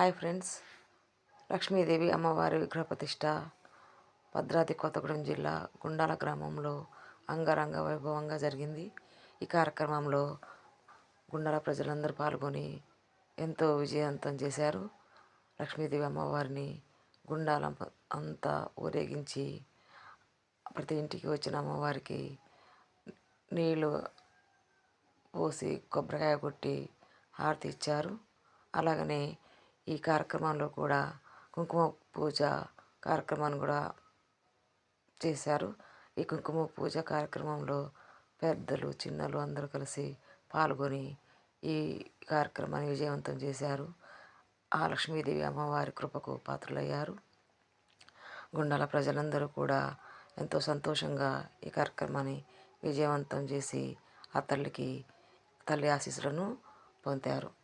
Hi friends. Lakshmidevi అమ్మవారి విగ్రహ ప్రతిష్ట భద్రాద్రి కొత్తగూడెం జిల్లా గుండాల గ్రామంలో అంగరంగ వైభవంగా జరిగింది. ఈ కార్యక్రమంలో గుండాల ప్రజలందరూ పాల్గొని ఎంతో విజయవంతం చేశారు. లక్ష్మీదేవి అమ్మవారిని గుండాల అంతా ఊరేగించి ప్రతి ఇంటికి వచ్చిన అమ్మవారికి నీళ్ళు పోసి కొబ్బరికాయ కొట్టి హారతి ఇచ్చారు. అలాగనే ఈ కార్యక్రమంలో కూడా కుంకుమ పూజ కార్యక్రమాన్ని కూడా చేశారు. ఈ కుంకుమ పూజ కార్యక్రమంలో పెద్దలు చిన్నలు అందరూ కలిసి పాల్గొని ఈ కార్యక్రమాన్ని విజయవంతం చేశారు. ఆ లక్ష్మీదేవి అమ్మవారి కృపకు పాత్రలయ్యారు. గుండాల ప్రజలందరూ కూడా ఎంతో సంతోషంగా ఈ కార్యక్రమాన్ని విజయవంతం చేసి ఆ తల్లికి తల్లి ఆశీస్సులను పొందారు.